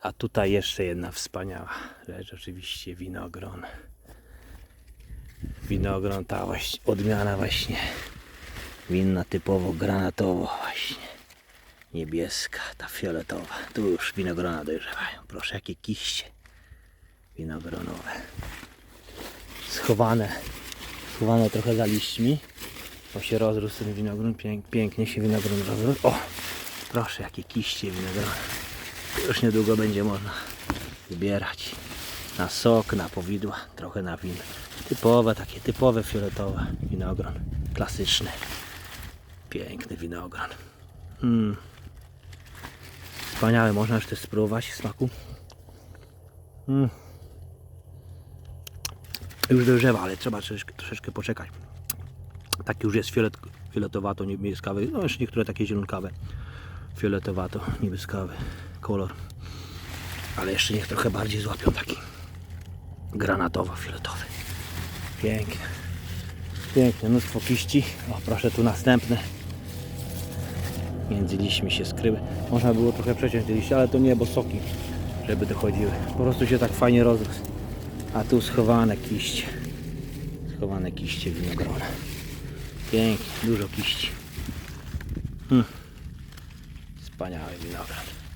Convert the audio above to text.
A tutaj jeszcze jedna wspaniała rzecz, oczywiście winogron. Winogron, ta właśnie odmiana właśnie winna typowo granatowo właśnie. Niebieska, ta fioletowa. Tu już winogrona dojrzewają. Proszę, jakie kiście winogronowe. Schowane, schowane trochę za liśćmi. Bo się rozrósł ten winogron, pięk, pięknie się winogron rozrósł. O, proszę, jakie kiście winogrona. Już niedługo będzie można zbierać na sok, na powidła, trochę na win. Typowe, takie typowe fioletowe winogron. Klasyczny. Piękny winogron. Mm. Wspaniały, można już też spróbować smaku. Mm. Już dojrzewa, ale trzeba troszeczkę, troszeczkę poczekać. Taki już jest fiolet, fioletowato niebieskawy, no jeszcze niektóre takie zielonkawe. Fioletowato niebieskawy kolor. Ale jeszcze niech trochę bardziej złapią taki granatowo-fioletowy. Pięknie. Pięknie, mnóstwo kiści. O, proszę tu następne. Między liśćmi się skryły. Można było trochę przeciąć te liście, ale to nie, bo soki, żeby dochodziły. Po prostu się tak fajnie rozrósł. A tu schowane kiście. Schowane kiście winogrona. Pięknie, dużo kiści. Hmm. Wspaniały winogron.